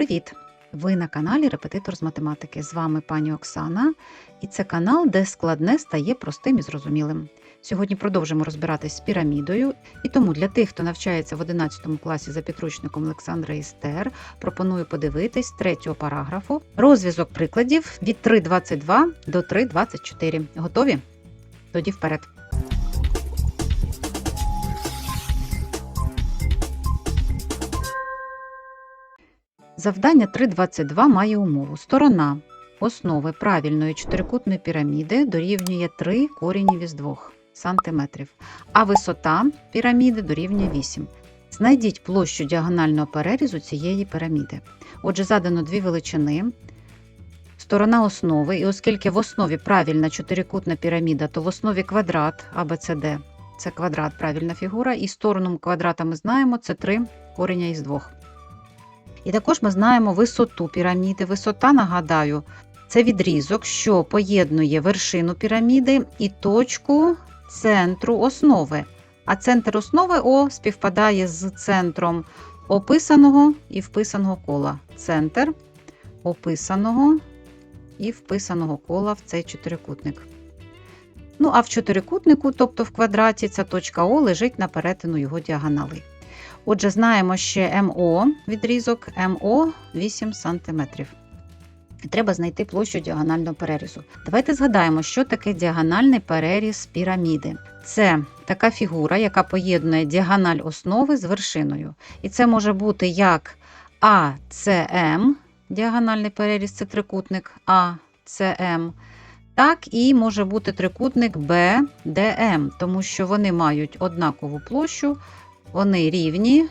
Привіт! Ви на каналі Репетитор з математики. З вами пані Оксана, і це канал, де складне стає простим і зрозумілим. Сьогодні продовжимо розбиратись з пірамідою, і тому для тих, хто навчається в 11 класі за підручником Олександра Істер, пропоную подивитись третього параграфу розв'язок прикладів від 3.22 до 3.24. Готові? Тоді вперед. Завдання 3.22 має умову. Сторона основи правильної чотирикутної піраміди дорівнює 3 корінів із 2 см, а висота піраміди дорівнює 8 Знайдіть площу діагонального перерізу цієї піраміди. Отже, задано дві величини. Сторона основи, і оскільки в основі правильна чотирикутна піраміда, то в основі квадрат ABCD – це квадрат, правильна фігура, і сторону квадрата ми знаємо, це 3 кореня із 2. І також ми знаємо висоту піраміди. Висота, нагадаю, це відрізок, що поєднує вершину піраміди і точку центру основи. А центр основи О співпадає з центром описаного і вписаного кола. Центр описаного і вписаного кола в цей чотирикутник. Ну, а в чотирикутнику, тобто в квадраті, ця точка О лежить на перетину його діагонали. Отже, знаємо ще МО відрізок МО 8 см. Треба знайти площу діагонального перерізу. Давайте згадаємо, що таке діагональний переріз піраміди. Це така фігура, яка поєднує діагональ основи з вершиною. І це може бути як АЦМ, діагональний переріз це трикутник АЦМ, так і може бути трикутник БДМ, тому що вони мають однакову площу. Вони рівні,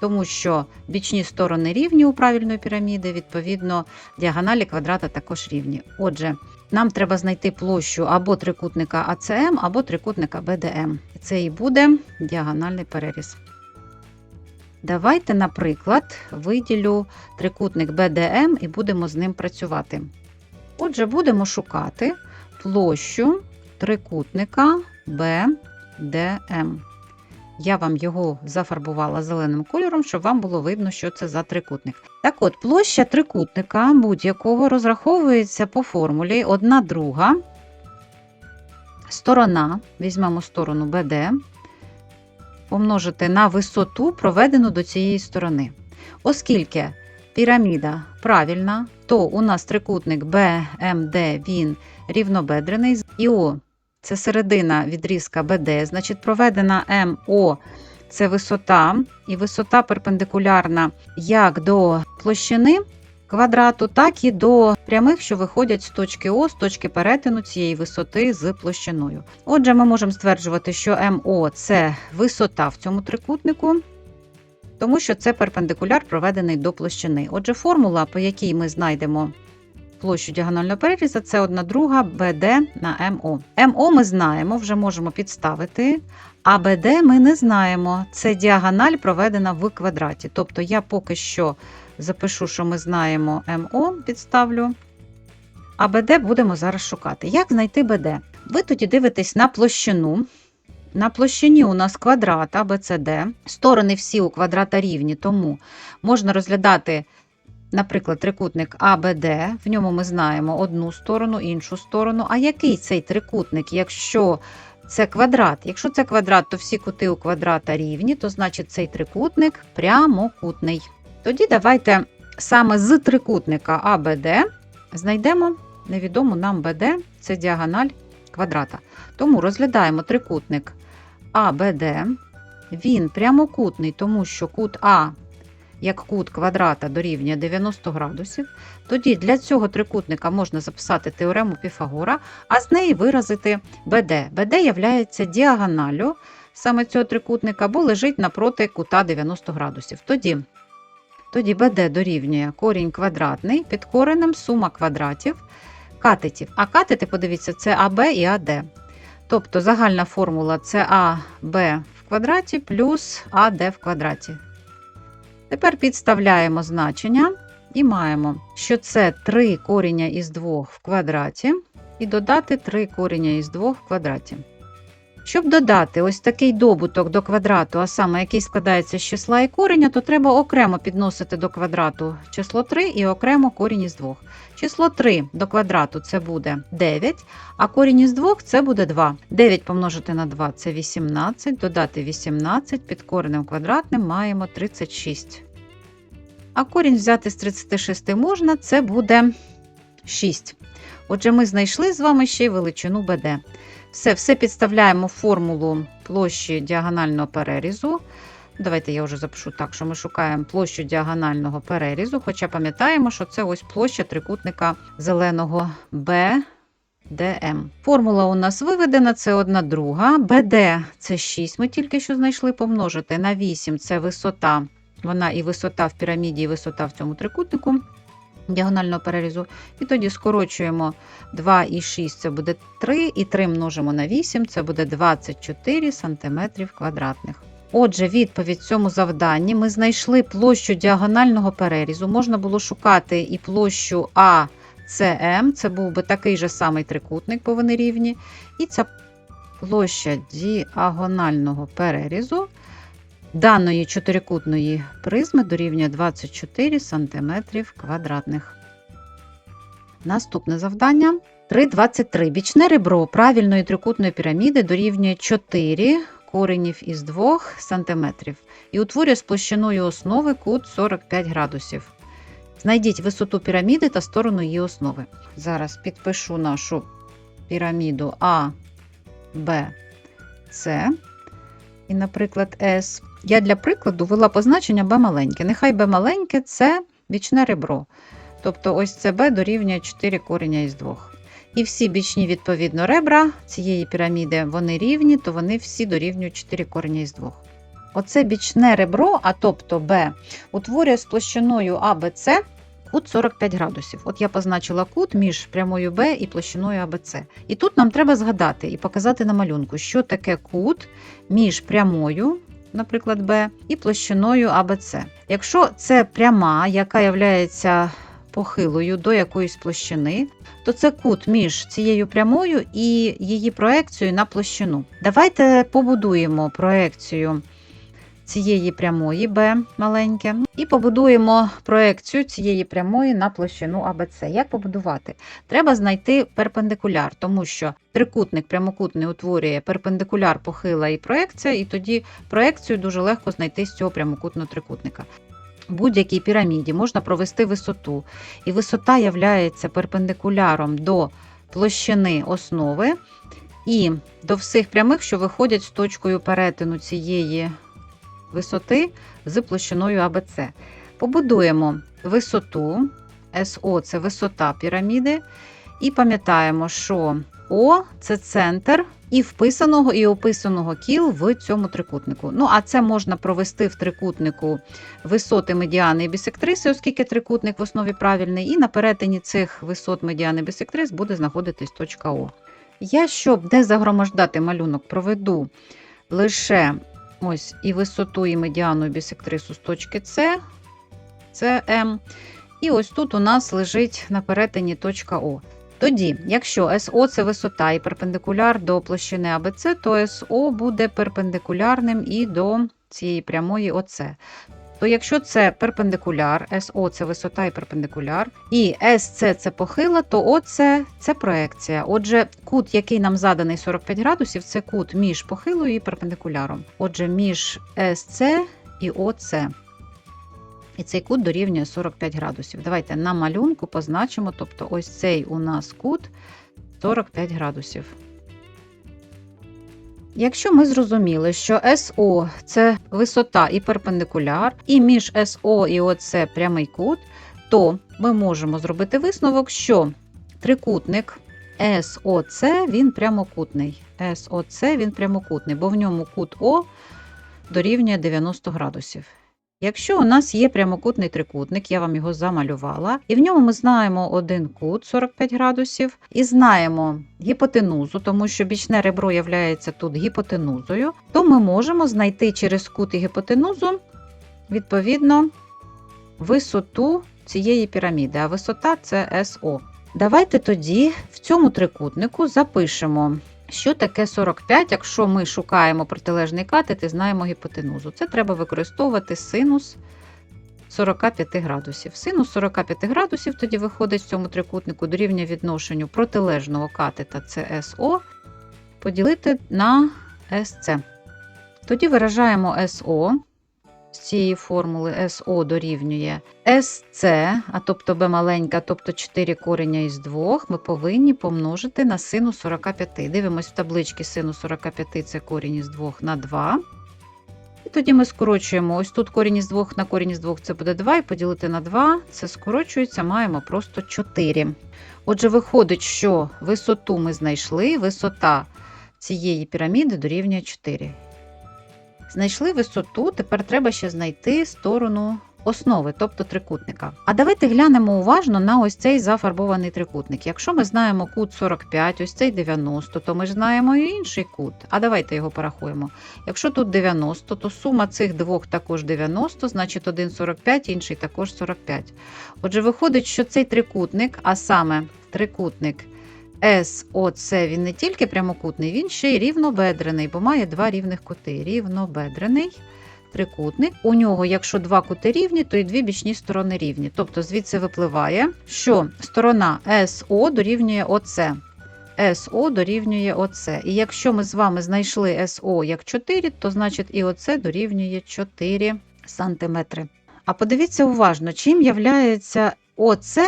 тому що бічні сторони рівні у правильної піраміди, відповідно, діагоналі квадрата також рівні. Отже, нам треба знайти площу або трикутника АЦМ, або трикутника БДМ. Це і буде діагональний переріз. Давайте, наприклад, виділю трикутник БДМ і будемо з ним працювати. Отже, будемо шукати площу трикутника БДМ. Я вам його зафарбувала зеленим кольором, щоб вам було видно, що це за трикутник. Так от, площа трикутника будь-якого розраховується по формулі 1 друга. Сторона, візьмемо сторону BD, помножити на висоту, проведену до цієї сторони. Оскільки піраміда правильна, то у нас трикутник BMD він рівнобедрений, і О це середина відрізка BD, значить, проведена МО це висота, і висота перпендикулярна як до площини квадрату, так і до прямих, що виходять з точки О, з точки перетину цієї висоти з площиною. Отже, ми можемо стверджувати, що МО це висота в цьому трикутнику. Тому що це перпендикуляр проведений до площини. Отже, формула, по якій ми знайдемо площу діагонального переріза це 1 друга БД на МО. МО ми знаємо, вже можемо підставити, а БД ми не знаємо. Це діагональ проведена в квадраті. Тобто я поки що запишу, що ми знаємо МО, підставлю. А БД будемо зараз шукати. Як знайти БД? Ви тоді дивитесь на площину. На площині у нас квадрат АБЦД. Сторони всі у квадрата рівні, тому можна розглядати Наприклад, трикутник АБД, в ньому ми знаємо одну сторону, іншу сторону. А який цей трикутник, якщо це квадрат? Якщо це квадрат, то всі кути у квадрата рівні, то значить цей трикутник прямокутний. Тоді давайте саме з трикутника АБД знайдемо невідому нам БД, це діагональ квадрата. Тому розглядаємо трикутник АБД. Він прямокутний, тому що кут А як кут квадрата дорівнює 90 градусів, тоді для цього трикутника можна записати теорему Піфагора, а з неї виразити БД. БД є діагоналлю саме цього трикутника, бо лежить напроти кута 90 градусів. Тоді тоді БД дорівнює корінь квадратний під коренем сума квадратів катетів. А катети, подивіться, це АБ і АД. Тобто загальна формула це АБ в квадраті плюс АД в квадраті. Тепер підставляємо значення і маємо, що це 3 коріння із 2 в квадраті, і додати 3 коріння із 2 в квадраті. Щоб додати ось такий добуток до квадрату, а саме який складається з числа і кореня, то треба окремо підносити до квадрату число 3 і окремо корінь із 2. Число 3 до квадрату це буде 9, а корінь із 2 це буде 2. 9 помножити на 2 це 18, додати 18, під коренем квадратним маємо 36. А корінь взяти з 36 можна, це буде 6. Отже, ми знайшли з вами ще й величину BD. Все, все підставляємо формулу площі діагонального перерізу. Давайте я вже запишу так, що ми шукаємо площу діагонального перерізу, хоча пам'ятаємо, що це ось площа трикутника зеленого BDM. Формула у нас виведена, це одна друга. BD це 6, ми тільки що знайшли помножити на 8 це висота. Вона і висота в піраміді, і висота в цьому трикутнику діагонального перерізу. І тоді скорочуємо 2 і 6 це буде 3, і 3 множимо на 8, це буде 24 см квадратних. Отже, відповідь цьому завданні ми знайшли площу діагонального перерізу. Можна було шукати і площу АЦМ, це був би такий же самий трикутник, бо вони рівні. І ця площа діагонального перерізу даної чотирикутної призми дорівнює 24 см квадратних. Наступне завдання. 3,23. Бічне ребро правильної трикутної піраміди дорівнює 4 коренів із 2 см і утворює з основи кут 45 градусів. Знайдіть висоту піраміди та сторону її основи. Зараз підпишу нашу піраміду А, Б, С. І, наприклад, С. Я для прикладу ввела позначення Б маленьке. Нехай Б маленьке це бічне ребро. Тобто ось це Б дорівнює 4 кореня із 2. І всі бічні, відповідно, ребра цієї піраміди вони рівні, то вони всі дорівнюють 4 кореня із 2. Оце бічне ребро, а тобто Б, утворює з площиною АБЦ кут 45 градусів. От я позначила кут між прямою Б і площиною АБЦ. І тут нам треба згадати і показати на малюнку, що таке кут між прямою, наприклад, Б, і площиною АБЦ. Якщо це пряма, яка являється похилою до якоїсь площини, то це кут між цією прямою і її проекцією на площину. Давайте побудуємо проекцію цієї прямої Б маленьке, і побудуємо проекцію цієї прямої на площину АБЦ. Як побудувати? Треба знайти перпендикуляр, тому що трикутник прямокутний утворює перпендикуляр, похила і проекція, і тоді проекцію дуже легко знайти з цього прямокутного трикутника. Будь-якій піраміді можна провести висоту, і висота являється перпендикуляром до площини основи і до всіх прямих, що виходять з точкою перетину цієї висоти з площиною АБЦ. Побудуємо висоту, СО це висота піраміди, і пам'ятаємо, що О це центр і вписаного, і описаного кіл в цьому трикутнику. Ну, а це можна провести в трикутнику висоти медіани і бісектриси, оскільки трикутник в основі правильний, і на перетині цих висот медіани і бісектрис буде знаходитись точка О. Я, щоб не загромождати малюнок, проведу лише ось і висоту, і медіану і бісектрису з точки С, це. І ось тут у нас лежить на перетині точка О. Тоді, якщо СО це висота і перпендикуляр до площини АБЦ, то СО буде перпендикулярним і до цієї прямої ОЦ. То якщо це перпендикуляр, СО це висота і перпендикуляр, і СЦ це похила, то ОЦ це проекція. Отже, кут, який нам заданий 45 градусів, це кут між похилою і перпендикуляром. Отже, між СЦ і ОЦ. І цей кут дорівнює 45 градусів. Давайте на малюнку позначимо, тобто ось цей у нас кут 45 градусів. Якщо ми зрозуміли, що СО це висота і перпендикуляр, і між СО і ОЦ прямий кут, то ми можемо зробити висновок, що трикутник СОЦ він прямокутний. СОЦ він прямокутний, бо в ньому кут О дорівнює 90 градусів. Якщо у нас є прямокутний трикутник, я вам його замалювала, і в ньому ми знаємо один кут 45 градусів, і знаємо гіпотенузу, тому що бічне ребро є тут гіпотенузою, то ми можемо знайти через кут і гіпотенузу, відповідно, висоту цієї піраміди, а висота це СО. Давайте тоді в цьому трикутнику запишемо Що таке 45, якщо ми шукаємо протилежний катет і знаємо гіпотенузу? Це треба використовувати синус 45 градусів. Синус 45 градусів тоді виходить в цьому трикутнику дорівнює відношенню протилежного катета СО поділити на СЦ. Тоді виражаємо СО з цієї формули СО дорівнює СЦ, а тобто b маленька, тобто 4 кореня із 2, ми повинні помножити на сину 45. Дивимось в табличці сину 45 це корінь із 2 на 2. І тоді ми скорочуємо ось тут корінь із 2 на корінь із 2 це буде 2, і поділити на 2, це скорочується, маємо просто 4. Отже, виходить, що висоту ми знайшли, висота цієї піраміди дорівнює 4. Знайшли висоту, тепер треба ще знайти сторону основи, тобто трикутника. А давайте глянемо уважно на ось цей зафарбований трикутник. Якщо ми знаємо кут 45, ось цей 90, то ми знаємо і інший кут. А давайте його порахуємо. Якщо тут 90, то сума цих двох також 90, значить один 45, інший також 45. Отже, виходить, що цей трикутник, а саме трикутник СОЦ, він не тільки прямокутний, він ще й рівнобедрений, бо має два рівних кути. Рівнобедрений трикутник. У нього, якщо два кути рівні, то і дві бічні сторони рівні. Тобто звідси випливає, що сторона СО дорівнює ОЦ. СО дорівнює ОЦ. І якщо ми з вами знайшли СО як 4, то значить і ОЦ дорівнює 4 см. А подивіться уважно, чим являється ОЦ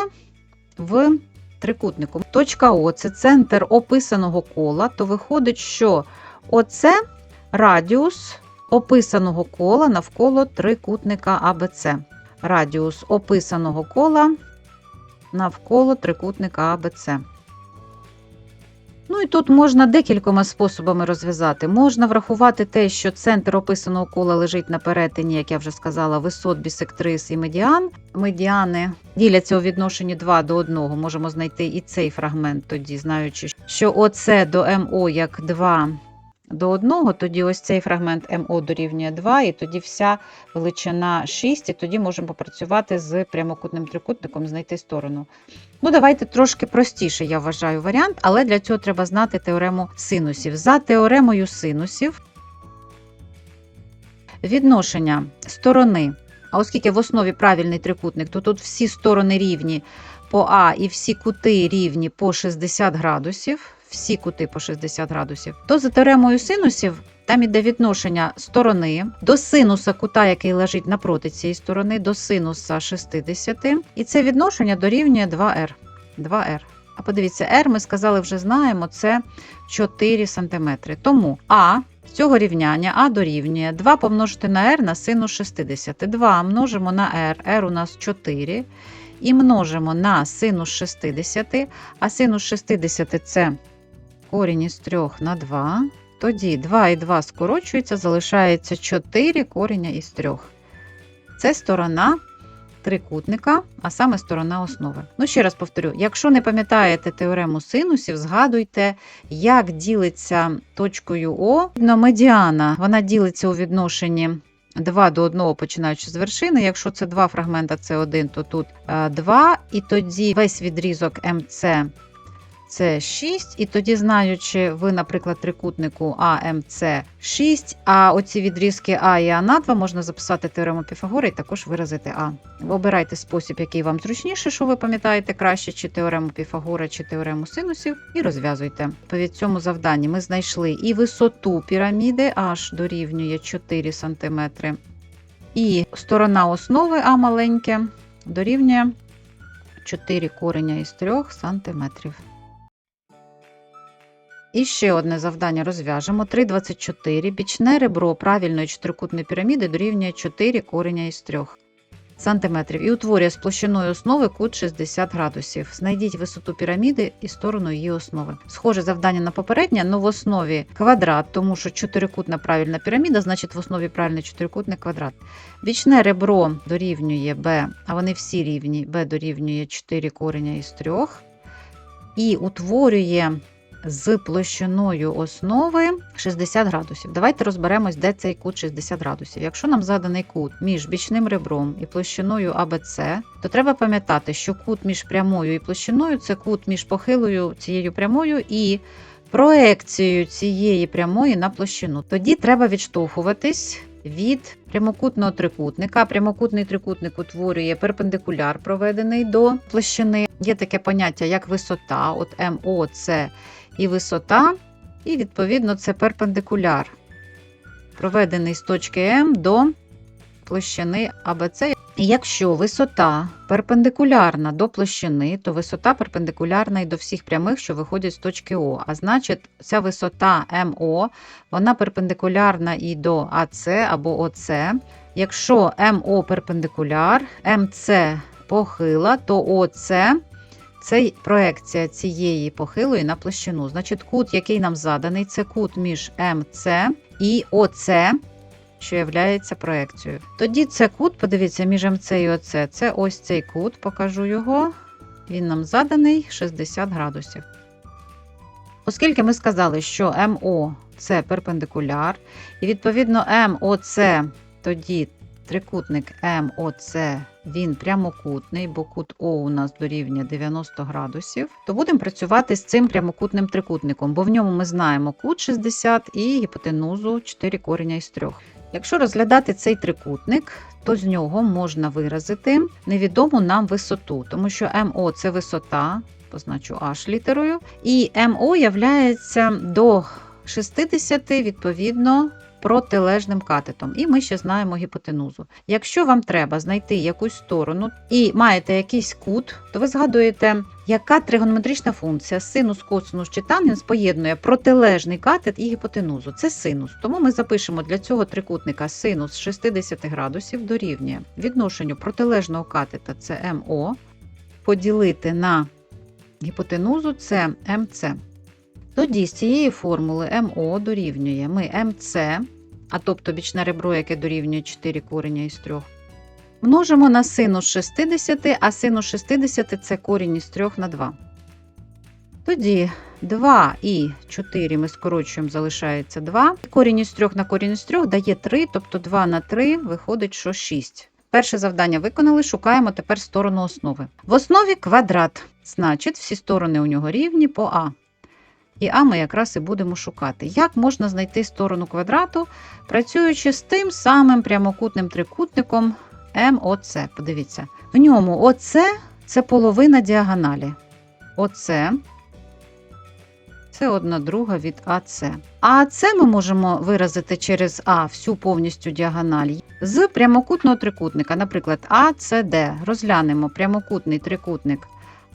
в трикутнику. Точка О це центр описаного кола, то виходить, що оце радіус описаного кола навколо трикутника АБЦ. Радіус описаного кола навколо трикутника АБЦ. Ну і тут можна декількома способами розв'язати. Можна врахувати те, що центр описаного кола лежить на перетині, як я вже сказала, висот бісектрис і медіан. Медіани діляться у відношенні 2 до 1. Можемо знайти і цей фрагмент тоді, знаючи, що ОЦ до МО як 2 до 1, тоді ось цей фрагмент МО дорівнює 2, і тоді вся величина 6, і тоді можемо попрацювати з прямокутним трикутником, знайти сторону. Ну, давайте трошки простіше, я вважаю, варіант, але для цього треба знати теорему синусів. За теоремою синусів відношення сторони, а оскільки в основі правильний трикутник, то тут всі сторони рівні по А і всі кути рівні по 60 градусів, всі кути по 60 градусів, то за теоремою синусів там іде відношення сторони до синуса кута, який лежить напроти цієї сторони, до синуса 60. І це відношення дорівнює 2r. 2r. А подивіться, r ми сказали, вже знаємо, це 4 см. Тому А цього рівняння А дорівнює 2 помножити на r на синус 60. 2 множимо на r, r у нас 4. І множимо на синус 60, а синус 60 це корінь із 3 на 2. Тоді 2 і 2 скорочується, залишається 4 кореня із 3. Це сторона трикутника, а саме сторона основи. Ну, ще раз повторю: якщо не пам'ятаєте теорему синусів, згадуйте, як ділиться точкою О. Медіана вона ділиться у відношенні 2 до 1, починаючи з вершини. Якщо це два фрагмента, це 1, то тут 2. І тоді весь відрізок МЦ це 6. І тоді, знаючи, ви, наприклад, трикутнику АМЦ 6, а оці відрізки А і А на 2 можна записати теорему Піфагора і також виразити А. Обирайте спосіб, який вам зручніше, що ви пам'ятаєте краще, чи теорему Піфагора, чи теорему синусів, і розв'язуйте. По цьому завданні ми знайшли і висоту піраміди H дорівнює 4 см, і сторона основи А маленьке дорівнює 4 кореня із 3 см. І ще одне завдання розв'яжемо. 3,24. Бічне ребро правильної чотирикутної піраміди дорівнює 4 кореня із 3 см і утворює з площиною основи кут 60 градусів. Знайдіть висоту піраміди і сторону її основи. Схоже завдання на попереднє, але в основі квадрат, тому що чотирикутна правильна піраміда, значить в основі правильний чотирикутний квадрат. Бічне ребро дорівнює b, а вони всі рівні, b дорівнює 4 кореня із 3 і утворює з площиною основи 60 градусів. Давайте розберемось, де цей кут 60 градусів. Якщо нам заданий кут між бічним ребром і площиною АБЦ, то треба пам'ятати, що кут між прямою і площиною це кут між похилою цією прямою і проекцією цієї прямої на площину. Тоді треба відштовхуватись від прямокутного трикутника. Прямокутний трикутник утворює перпендикуляр, проведений до площини. Є таке поняття, як висота, от МО це і висота, і відповідно це перпендикуляр, проведений з точки М до площини АБЦ. І якщо висота перпендикулярна до площини, то висота перпендикулярна і до всіх прямих, що виходять з точки О. А значить, ця висота МО, вона перпендикулярна і до АЦ або ОЦ. Якщо МО перпендикуляр, МЦ похила, то ОЦ це проекція цієї похилої на площину. Значить, кут, який нам заданий, це кут між МЦ і ОЦ що є проекцією. Тоді це кут, подивіться, між МЦ і ОЦ. Це ось цей кут, покажу його. Він нам заданий 60 градусів. Оскільки ми сказали, що МО це перпендикуляр, і відповідно МОЦ тоді трикутник МОЦ він прямокутний, бо кут О у нас дорівнює 90 градусів, то будемо працювати з цим прямокутним трикутником, бо в ньому ми знаємо кут 60 і гіпотенузу 4 кореня із 3. Якщо розглядати цей трикутник, то з нього можна виразити невідому нам висоту, тому що МО це висота, позначу H літерою, і МО являється до 60 відповідно протилежним катетом. І ми ще знаємо гіпотенузу. Якщо вам треба знайти якусь сторону і маєте якийсь кут, то ви згадуєте, яка тригонометрична функція синус, косинус чи тангенс поєднує протилежний катет і гіпотенузу. Це синус. Тому ми запишемо для цього трикутника синус 60 градусів дорівнює відношенню протилежного катета це МО, поділити на гіпотенузу це МЦ. Тоді з цієї формули МО дорівнює ми МЦ, а тобто бічне ребро, яке дорівнює 4 корення із 3, множимо на синус 60, а синус 60 це корінь із 3 на 2. Тоді 2 і 4 ми скорочуємо, залишається 2. Корінь із 3 на корінь із 3 дає 3, тобто 2 на 3 виходить, що 6. Перше завдання виконали, шукаємо тепер сторону основи. В основі квадрат, значить, всі сторони у нього рівні по А. І А ми якраз і будемо шукати. Як можна знайти сторону квадрату, працюючи з тим самим прямокутним трикутником МОЦ. Подивіться, в ньому ОЦ це половина діагоналі. ОЦ це одна друга від АЦ. А це ми можемо виразити через А всю повністю діагональ з прямокутного трикутника, наприклад, АЦД. Розглянемо прямокутний трикутник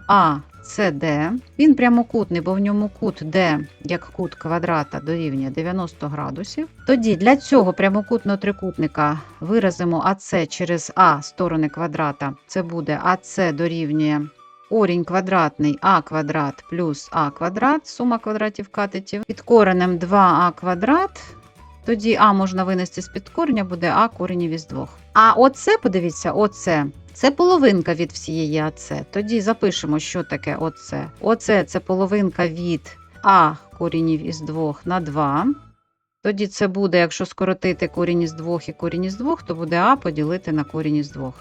А. CD, він прямокутний, бо в ньому кут D, як кут квадрата, дорівнює 90 градусів. Тоді для цього прямокутного трикутника виразимо АС через А сторони квадрата. Це буде АС дорівнює корінь квадратний А квадрат плюс А квадрат, сума квадратів катетів. Під коренем 2А квадрат. Тоді А можна винести з під корення, буде А коренів із 2. А оце, подивіться, оце це половинка від всієї АЦ. Тоді запишемо, що таке ОЦ. ОЦ це половинка від А корінів із 2 на 2. Тоді це буде, якщо скоротити корінь із 2 і корінь із 2, то буде А поділити на корінь із 2.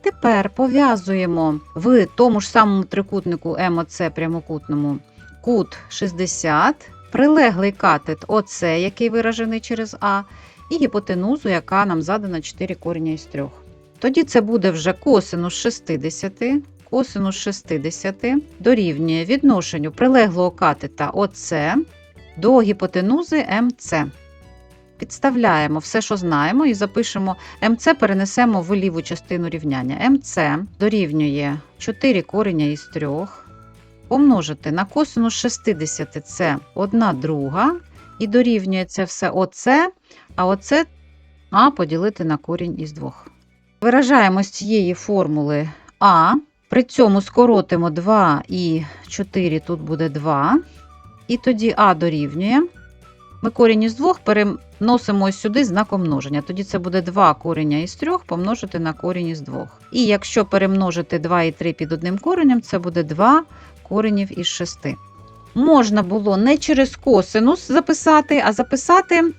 Тепер пов'язуємо в тому ж самому трикутнику МОЦ прямокутному кут 60, прилеглий катет ОЦ, який виражений через А, і гіпотенузу, яка нам задана 4 коріння із 3. Тоді це буде вже косинус 60, косинус 60 дорівнює відношенню прилеглого катета ОЦ до гіпотенузи МЦ. Підставляємо все, що знаємо, і запишемо МЦ, перенесемо в ліву частину рівняння. МЦ дорівнює 4 кореня із 3. Помножити на косинус 60 це 1 друга. І дорівнює це все ОЦ, а оце А поділити на корінь із 2. Виражаємо з цієї формули А, при цьому скоротимо 2 і 4, тут буде 2. І тоді А дорівнює. Ми корінь із 2 переносимо ось сюди знаком множення. Тоді це буде 2 кореня із 3 помножити на корінь із 2. І якщо перемножити 2 і 3 під одним коренем, це буде 2 коренів із 6. Можна було не через косинус записати, а записати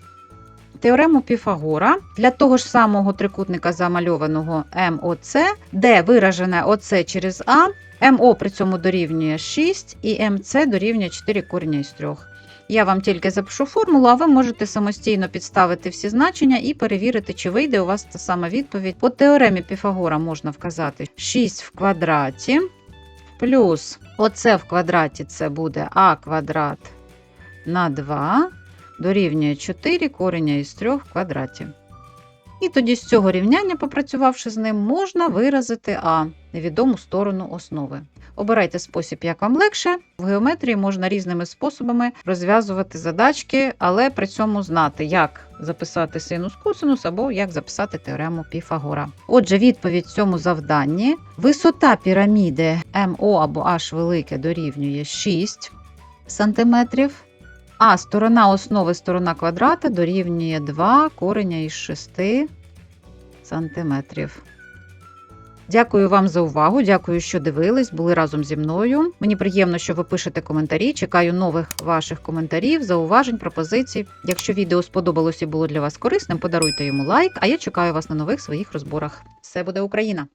теорему Піфагора для того ж самого трикутника замальованого МОЦ, де виражене ОЦ через А, МО при цьому дорівнює 6 і МЦ дорівнює 4 корення із 3. Я вам тільки запишу формулу, а ви можете самостійно підставити всі значення і перевірити, чи вийде у вас та сама відповідь. По теоремі Піфагора можна вказати 6 в квадраті плюс оце в квадраті це буде а квадрат на 2 дорівнює 4 кореня із 3 в квадраті. І тоді з цього рівняння, попрацювавши з ним, можна виразити А невідому сторону основи. Обирайте спосіб, як вам легше. В геометрії можна різними способами розв'язувати задачки, але при цьому знати, як записати синус косинус або як записати теорему Піфагора. Отже, відповідь цьому завданні: висота піраміди МО або H велике дорівнює 6 см, а сторона основи сторона квадрата дорівнює 2 кореня із 6 сантиметрів. Дякую вам за увагу. Дякую, що дивились, були разом зі мною. Мені приємно, що ви пишете коментарі. Чекаю нових ваших коментарів, зауважень, пропозицій. Якщо відео сподобалось і було для вас корисним, подаруйте йому лайк. А я чекаю вас на нових своїх розборах. Все буде Україна!